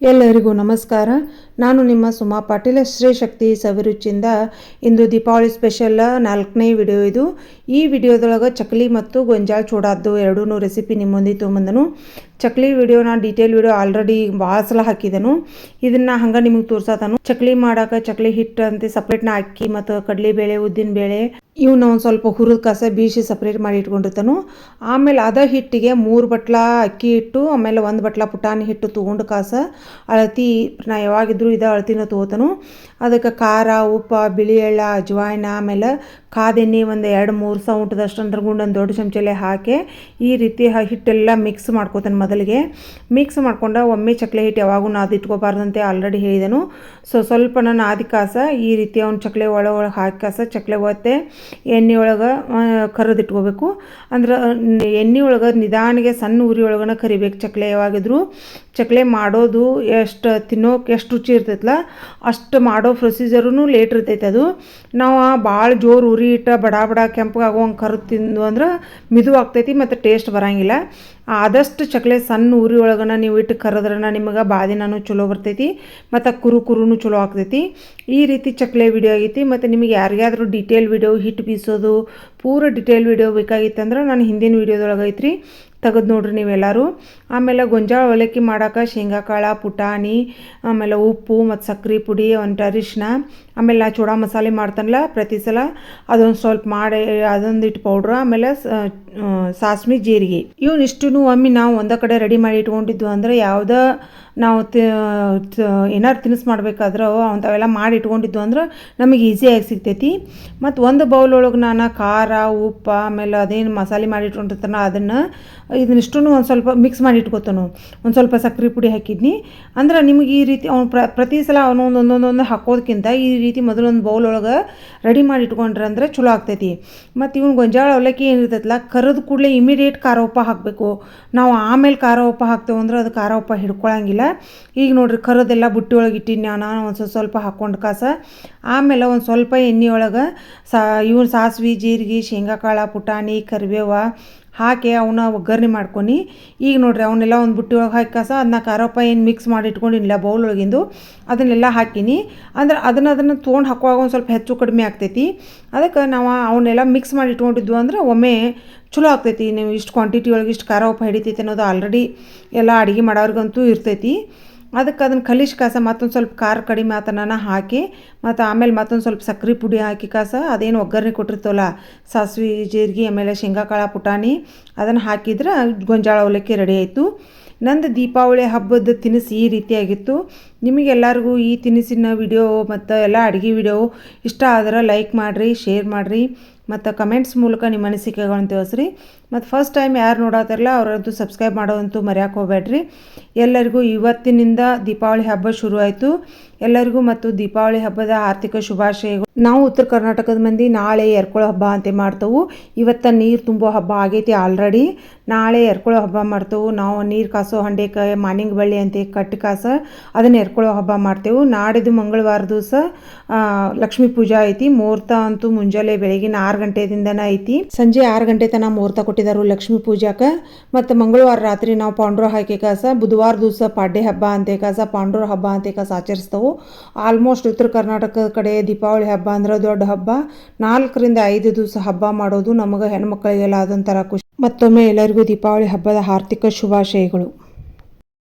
ಎಲ್ಲರಿಗೂ ನಮಸ್ಕಾರ. ನಾನು ನಿಮ್ಮ ಸುಮಾ ಪಾಟೀಲ ಶ್ರೀಶಕ್ತಿ ಸವಿರುಚಿಯಿಂದ ಇಂದು ದೀಪಾವಳಿ ಸ್ಪೆಷಲ್ ನಾಲ್ಕನೇ ವಿಡಿಯೋ ಇದು. ಈ ವಿಡಿಯೋದೊಳಗೆ ಚಕ್ಲಿ ಮತ್ತು ಗೊಂಜಾಳ ಚೂಡಾದ್ದು ಎರಡೂ ರೆಸಿಪಿ ನಿಮ್ಮೊಂದಿಗೆ ತೊಗೊಂಬಂದನು. ಚಕ್ಲಿ ವಿಡಿಯೋ ನಾನು ಡೀಟೇಲ್ ವಿಡಿಯೋ ಆಲ್ರೆಡಿ ಭಾಳ ಸಲ ಹಾಕಿದನು. ಇದನ್ನು ಹಂಗೆ ನಿಮಗೆ ತೋರ್ಸತಾನು. ಚಕ್ಲಿ ಮಾಡೋಕೆ ಚಕ್ಲಿ ಹಿಟ್ಟು ಅಂತ ಸಪ್ರೇಟ್ನ ಅಕ್ಕಿ ಮತ್ತು ಕಡಲೆಬೇಳೆ ಉದ್ದಿನಬೇಳೆ ಇವನ್ನ ಒಂದು ಸ್ವಲ್ಪ ಹುರಿದ ಕಸ ಬೀಸಿ ಸಪ್ರೇಟ್ ಮಾಡಿ ಇಟ್ಕೊಂಡಿರ್ತಾನು. ಆಮೇಲೆ ಅದ ಹಿಟ್ಟಿಗೆ ಮೂರು ಬಟ್ಲ ಅಕ್ಕಿ ಹಿಟ್ಟು, ಆಮೇಲೆ ಒಂದು ಬಟ್ಲ ಪುಟಾಣಿ ಹಿಟ್ಟು ತೊಗೊಂಡು ಕಾಸ ಅಳತಿ ನಾ ಯಾವಾಗಿದ್ರು ಇದ ಅಳತಿನ ತೊಗೋತಾನು. ಅದಕ್ಕೆ ಖಾರ, ಉಪ್ಪ, ಬಿಳಿ ಎಳ್ಳ, ಅಜ್ವಾಯಿನ, ಆಮೇಲೆ ಕಾದೆಣ್ಣೆ ಒಂದು ಎರಡು ಮೂರು ಸೌಂಟದಷ್ಟು ಅಂದ್ರೆ ಗುಂಡೊಂದು ದೊಡ್ಡ ಚಮಚಲೆ ಹಾಕಿ ಈ ರೀತಿ ಹಿಟ್ಟೆಲ್ಲ ಮಿಕ್ಸ್ ಮಾಡ್ಕೋತಾನೆ ಮೊದಲಿಗೆ ಮಿಕ್ಸ್ ಮಾಡ್ಕೊಂಡು ಒಮ್ಮೆ ಚಕ್ಲೆ ಹಿಟ್ಟು ಯಾವಾಗೂ ನಾದಿಟ್ಕೋಬಾರ್ದಂತೆ ಆಲ್ರೆಡಿ ಹೇಳಿದೆನು. ಸೊ ಸ್ವಲ್ಪ ನಾನು ಆದಿಕಾಸ ಈ ರೀತಿ ಅವ್ನು ಚಕ್ಲೆ ಒಳ ಒಳಗೆ ಹಾಕಿ ಕಾಸ ಚಕ್ಲಿ ಒತ್ತೆ ಎಣ್ಣೆ ಒಳಗೆ ಕರೆದು ಇಟ್ಕೋಬೇಕು. ಅಂದ್ರೆ, ಎಣ್ಣೆ ಒಳಗೆ ನಿಧಾನಿಗೆ ಸಣ್ಣ ಉರಿ ಒಳಗನ ಕರಿಬೇಕು ಚಕ್ಲೆ ಯಾವಾಗಿದ್ರು. ಚಕ್ಲಿ ಮಾಡೋದು ಎಷ್ಟು ತಿನ್ನೋಕೆ ಎಷ್ಟು ರುಚಿ ಇರ್ತೈತಲ್ಲ ಅಷ್ಟು ಮಾಡೋ ಪ್ರೊಸೀಜರೂ ಲೇಟ್ ಇರ್ತೈತೆ ಅದು. ನಾವು ಭಾಳ ಜೋರು ಉರಿ ಇಟ್ಟ ಬಡ ಬಡ ಕೆಂಪಗಾಗುವಂಗೆ ಕರೆದು ತಿಂದು ಅಂದ್ರೆ ಮಿದು ಆಗ್ತೈತಿ ಮತ್ತು ಟೇಸ್ಟ್ ಬರಂಗಿಲ್ಲ. ಆದಷ್ಟು ಚಕ್ಲೆ ಸಣ್ಣ ಉರಿ ಒಳಗನ ನೀವು ಇಟ್ಟು ಕರೆದ್ರನ ನಿಮಗೆ ಬಾದಿನೂ ಚಲೋ ಬರ್ತೈತಿ, ಮತ್ತು ಕುರು ಕುರುನು ಚಲೋ ಆಗ್ತೈತಿ. ಈ ರೀತಿ ಚಕ್ಲೆ ವಿಡಿಯೋ ಆಗೈತಿ, ಮತ್ತು ನಿಮಗೆ ಯಾರಿಗಾದ್ರೂ ಡೀಟೇಲ್ ವಿಡಿಯೋ ಹಿಟ್ಟು ಬೀಸೋದು ಪೂರ ಡಿಟೇಲ್ ವಿಡಿಯೋ ಬೇಕಾಗಿತ್ತಂದ್ರೆ ನಾನು ಹಿಂದಿನ ವಿಡಿಯೋದೊಳಗೆ ಐತ್ರಿ. ತೆಗೆದು ನೋಡ್ರಿ ನೀವೆಲ್ಲರೂ. ಆಮೇಲೆ ಗೊಂಜಾಳ ಅವಲಕ್ಕಿ ಮಾಡೋಕೆ ಶೇಂಗಾ ಕಾಳು, ಪುಟಾಣಿ, ಆಮೇಲೆ ಉಪ್ಪು ಮತ್ತು ಸಕ್ಕರೆ ಪುಡಿ ಒಂದು ಅರಿಶಿನ ಆಮೇಲೆ ನಾ ಚೂಡಾ ಮಸಾಲೆ ಮಾಡ್ತಾನಲ್ಲ ಪ್ರತಿ ಸಲ. ಅದೊಂದು ಸ್ವಲ್ಪ ಮಾಡಿ ಅದೊಂದಿಟ್ಟು ಪೌಡ್ರ್ ಆಮೇಲೆ ಸಾಸ್ಮಿ ಜೀರಿಗೆ. ಇವನ್ನಿಷ್ಟು ಒಮ್ಮೆ ನಾವು ಒಂದೇ ಕಡೆ ರೆಡಿ ಮಾಡಿ ಇಟ್ಕೊಂಡಿದ್ವು ಅಂದ್ರೆ ಯಾವುದೇ ನಾವು ಏನಾರು ತಿನಿಸು ಮಾಡ್ಬೇಕಾದ್ರೆ ಅಂಥವೆಲ್ಲ ಮಾಡಿ ಇಟ್ಕೊಂಡಿದ್ದು ಅಂದ್ರೆ ನಮಗೆ ಈಸಿಯಾಗಿ ಸಿಗ್ತೈತಿ. ಮತ್ತು ಒಂದು ಬೌಲ್ ಒಳಗೆ ನಾನು ಖಾರ, ಉಪ್ಪು, ಆಮೇಲೆ ಅದೇನು ಮಸಾಲೆ ಮಾಡಿ ಇಟ್ಕೊಂಡಿರ್ತಾನ ಅದನ್ನು ಇದನ್ನಿಷ್ಟು ಒಂದು ಸ್ವಲ್ಪ ಮಿಕ್ಸ್ ಮಾಡಿ ಇಟ್ಕೊತಾನು ಒಂದು ಸ್ವಲ್ಪ ಸಕ್ಕರೆ ಪುಡಿ ಹಾಕಿದ್ನಿ. ಅಂದ್ರೆ ನಿಮಗೆ ಈ ರೀತಿ ಅವ್ನು ಪ್ರ ಪ್ರತಿ ಸಲ ಅವನು ಒಂದೊಂದೊಂದು ಹಾಕೋದಕ್ಕಿಂತ ಈ ರೀತಿ ಮೊದಲೊಂದು ಬೌಲ್ ಒಳಗೆ ರೆಡಿ ಮಾಡಿ ಇಟ್ಕೊಂಡ್ರೆ ಅಂದರೆ ಚಲೋ ಆಗ್ತೈತಿ. ಮತ್ತು ಇವನು ಗೊಂಜಾಳ ಅವಲಕ್ಕಿ ಏನಿರ್ತೈತಲ್ಲ ಕರೆದ ಕೂಡಲೇ ಇಮಿಡಿಯೇಟ್ ಖಾರ ಉಪ್ಪು ಹಾಕಬೇಕು. ನಾವು ಆಮೇಲೆ ಖಾರ ಉಪ್ಪು ಹಾಕ್ತೇವೆ ಅಂದ್ರೆ ಅದು ಖಾರ ಉಪ್ಪು ಹಿಡ್ಕೊಳಂಗಿಲ್ಲ. ಈಗ ನೋಡ್ರಿ ಕರೋದೆಲ್ಲ ಬುಟ್ಟಿ ಒಳಗೆ ಇಟ್ಟಿನಿ ನಾನು. ಒಂದು ಸ್ವಲ್ಪ ಸ್ವಲ್ಪ ಹಾಕ್ಕೊಂಡು ಕಾಸ. ಆಮೇಲೆ ಒಂದು ಸ್ವಲ್ಪ ಎಣ್ಣೆ ಒಳಗೆ ಸಾ ಇವ್ನ ಸಾಸ್ವೆ, ಜೀರಿಗೆ, ಶೇಂಗಾಕಾಳು, ಪುಟಾಣಿ, ಕರಿಬೇವ ಹಾಕಿ ಅವನ್ನ ಒಗ್ಗರಣೆ ಮಾಡ್ಕೊಂಡು ಈಗ ನೋಡ್ರಿ ಅವನ್ನೆಲ್ಲ ಒಂದು ಬುಟ್ಟಿ ಒಳಗೆ ಹಾಕಿ ಕಸ ಅದನ್ನ ಖಾರಪ್ಪ ಏನು ಮಿಕ್ಸ್ ಮಾಡಿ ಇಟ್ಕೊಂಡಿನಿಲ್ಲ ಬೌಲ್ ಒಳಗಿಂದು. ಅದನ್ನೆಲ್ಲ ಹಾಕೀನಿ. ಅಂದ್ರೆ ಅದನ್ನು ಅದನ್ನು ತೊಗೊಂಡು ಹಾಕುವಾಗ ಒಂದು ಸ್ವಲ್ಪ ಹೆಚ್ಚು ಕಡಿಮೆ ಆಗ್ತೈತಿ. ಅದಕ್ಕೆ ನಾವು ಅವನ್ನೆಲ್ಲ ಮಿಕ್ಸ್ ಮಾಡಿ ಇಟ್ಕೊಂಡಿದ್ವು ಅಂದ್ರೆ ಒಮ್ಮೆ ಚಲೋ ಆಗ್ತೈತಿ. ನೀವು ಇಷ್ಟು ಕ್ವಾಂಟಿಟಿ ಒಳಗೆ ಇಷ್ಟು ಖಾರ ಉಪ್ಪು ಹಿಡಿತೈತಿ ಅನ್ನೋದು ಆಲ್ರೆಡಿ ಎಲ್ಲ ಅಡುಗೆ ಮಾಡೋರಿಗಂತೂ ಇರ್ತೈತಿ. ಅದಕ್ಕೆ ಅದನ್ನು ಕಲಿಶ್ ಕಾಸ ಮತ್ತೊಂದು ಸ್ವಲ್ಪ ಖಾರ ಕಡಿಮೆ ಆತನ ಹಾಕಿ ಮತ್ತು ಆಮೇಲೆ ಮತ್ತೊಂದು ಸ್ವಲ್ಪ ಸಕ್ಕರೆ ಪುಡಿ ಹಾಕಿ ಕಾಸ, ಅದೇನು ಒಗ್ಗರಣೆ ಕೊಟ್ಟಿರ್ತವಲ್ಲ, ಸಾಸಿವೆ, ಜೀರಿಗೆ, ಆಮೇಲೆ ಶೇಂಗಾ ಕಾಳ ಪುಟಾಣಿ ಅದನ್ನು ಹಾಕಿದ್ರೆ ಗೊಂಜಾಳ, ಅವಲಕ್ಕಿ ರೆಡಿ ಆಯಿತು. ನಂದು ದೀಪಾವಳಿ ಹಬ್ಬದ ತಿನಿಸು ಈ ರೀತಿಯಾಗಿತ್ತು. ನಿಮಗೆಲ್ಲರಿಗೂ ಈ ತಿನಿಸಿನ ವಿಡಿಯೋ ಮತ್ತು ಎಲ್ಲ ಅಡುಗೆ ವಿಡಿಯೋ ಇಷ್ಟ ಆದ್ರೆ ಲೈಕ್ ಮಾಡಿರಿ, ಶೇರ್ ಮಾಡಿರಿ ಮತ್ತು ಕಮೆಂಟ್ಸ್ ಮೂಲಕ ನಿಮ್ಮ ಅನಿಸಿಕೆಗಳನ್ನು ತಿಳಿಸ್ರಿ. ಮತ್ತು ಫಸ್ಟ್ ಟೈಮ್ ಯಾರು ನೋಡತ್ತಾರಲ್ಲ ಅವರಂತೂ ಸಬ್ಸ್ಕ್ರೈಬ್ ಮಾಡೋದಂತೂ ಮರ್ಯಾಕೆ ಹೋಗ್ಬೇಡ್ರಿ. ಎಲ್ಲರಿಗೂ ಇವತ್ತಿನಿಂದ ದೀಪಾವಳಿ ಹಬ್ಬ ಶುರುವಾಯಿತು. ಎಲ್ಲರಿಗೂ ಮತ್ತು ದೀಪಾವಳಿ ಹಬ್ಬದ ಆರ್ಥಿಕ ಶುಭಾಶಯಗಳು. ನಾವು ಉತ್ತರ ಕರ್ನಾಟಕದ ಮಂದಿ ನಾಳೆ ಎರ್ಕೊಳ್ಳೋ ಹಬ್ಬ ಅಂತ ಮಾಡ್ತೇವೆ. ಇವತ್ತು ನೀರು ತುಂಬೋ ಹಬ್ಬ ಆಗೈತಿ ಆಲ್ರೆಡಿ ನಾಳೆ ಎರ್ಕೊಳ್ಳೋ ಹಬ್ಬ ಮಾಡ್ತೇವೆ. ನಾವು ನೀರು ಕಾಸೋ ಹಂಡೆಕಾಯಿ, ಮಾನಿಂಗ್ ಬಳ್ಳಿ ಅಂತ ಕಟ್ಟಿ ಕಾಸ. ಅದನ್ನು ಎರ್ಕೊಳೋ ಹಬ್ಬ ಮಾಡ್ತೇವೆ. ನಾಡಿದ್ದು ಮಂಗಳವಾರ ದಿವಸ ಲಕ್ಷ್ಮೀ ಪೂಜಾ ಐತಿ. ಮುಹೂರ್ತ ಅಂತೂ ಮುಂಜಾನೆ ಬೆಳಗಿನ ಆರು ಗಂಟೆದಿಂದನೇ ಐತಿ. ಸಂಜೆ ಆರು ಗಂಟೆ ತನಕ ಮುಹೂರ್ತ ಕೊಟ್ಟಿದ್ದಾರೆ ಲಕ್ಷ್ಮೀ ಪೂಜಾಕ. ಮತ್ತು ಮಂಗಳವಾರ ರಾತ್ರಿ ನಾವು ಪಾಂಡ್ರ ಹಾಕಿ ಕಾಸ, ಬುಧವಾರ ದಿವಸ ಪಾಡ್ಯ ಹಬ್ಬ ಅಂತ ಕಾಸ, ಪಾಂಡ್ರ ಹಬ್ಬ ಅಂತ ಕಾಸ ಆಚರಿಸ್ತೇವೆ. ಆಲ್ಮೋಸ್ಟ್ ಉತ್ತರ ಕರ್ನಾಟಕದ ಕಡೆ ದೀಪಾವಳಿ ಹಬ್ಬ ಅಂದ್ರೆ ದೊಡ್ಡ ಹಬ್ಬ. ನಾಲ್ಕರಿಂದ ಐದು ದಿವಸ ಹಬ್ಬ ಮಾಡೋದು ನಮಗೆ ಹೆಣ್ಮಕ್ಳಿಗೆಲ್ಲ ಅದೊಂಥರ ಖುಷಿ. ಮತ್ತೊಮ್ಮೆ ಎಲ್ಲರಿಗೂ ದೀಪಾವಳಿ ಹಬ್ಬದ ಆರ್ಥಿಕ ಶುಭಾಶಯಗಳು.